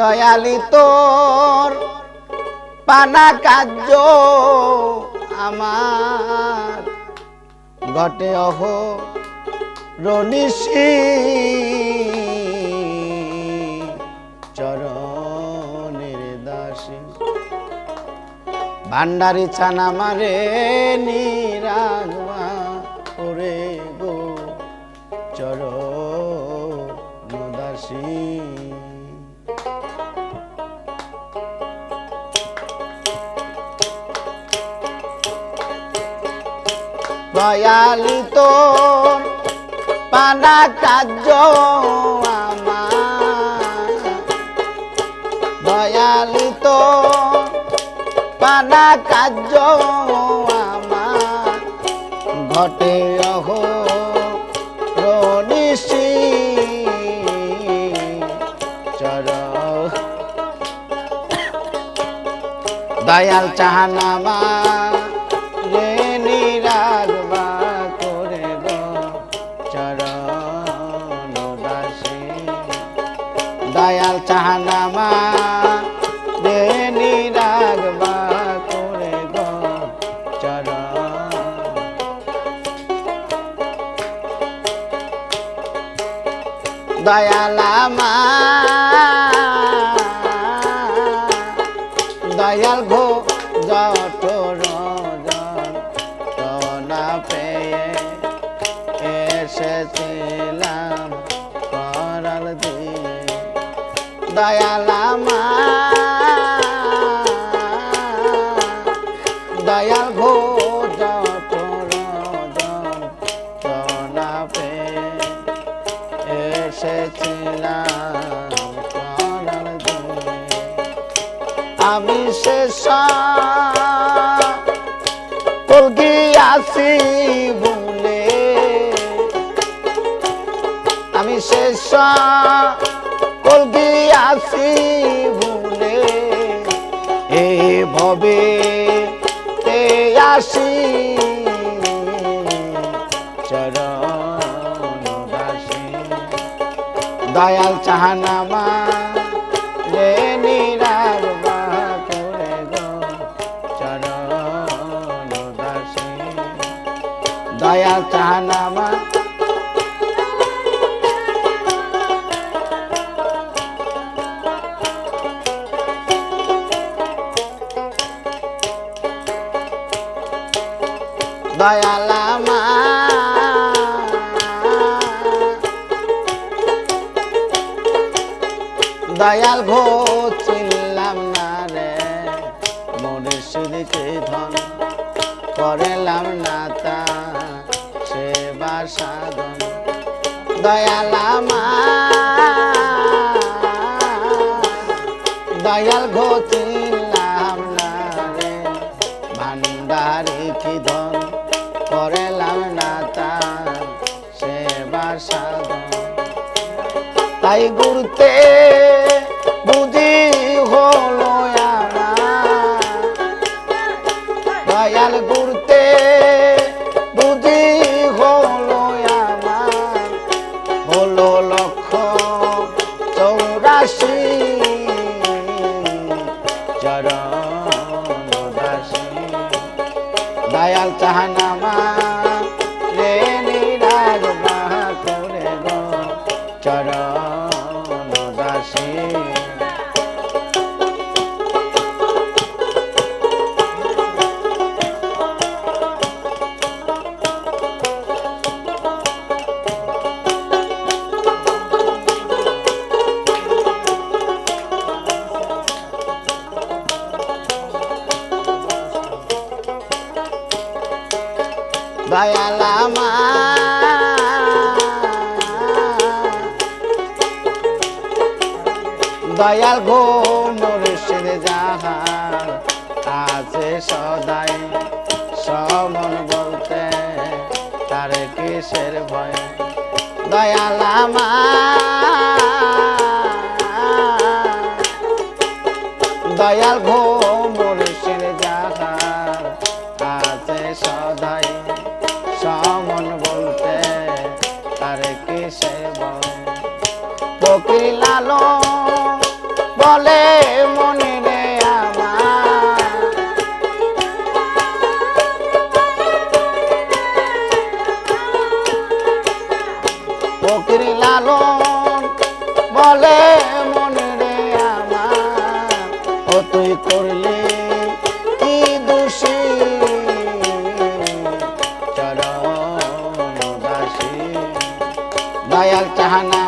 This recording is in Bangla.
দয়ালি তোর পানা কার্য আমার। ঘটে অহ রনিশি চরণের দাসী। ভান্ডারি ছানা মারে নিরাগমা দয়ালি তোর পানা আমার। দয়ালি তোর পানা আমার। ঘটে অহ রনিশি চর দয়াল চাহানামা রে দয়াল চাহানামা রে নিরাগবা করে গো চরণ। দয়ালামা দয়াল ঘো এসেছিলাম করাল দিয়ে দয়ালামা দয়াল পেয়ে এসেছিলাম আমি শেষ কলকি আসি শেষ কলকি আসি বলে এ ভবে তে আসি চরণ দয়াল চাহানামা রে নিরার করে গো, চরণ দয়াল চাহানামা দয়াল ঘো চিনলাম না রে। মুর্শিদকে ধন করেলাম না তা। সেবা সাধন দয়ালামা। করেলাম না তার সেবা সাধন। তাই গুরুতে বুঝি হলো আমার দয়াল গুরুতে দয়াল চাহানামা রে নিরাগ বাহা করে গো চরণ দাসী। দয়ালামা দয়াল গো মুর্শিদ যাহার আছে সদাই সমন বলতে তার কিসের ভয়? দয়ালামা দয়াল গো আলো বলে মনে রে আমার। ফকির বলে মনে রে আমার। ও তুই করলে কি দোষী? চরণ দাসী। দয়াল চাহানা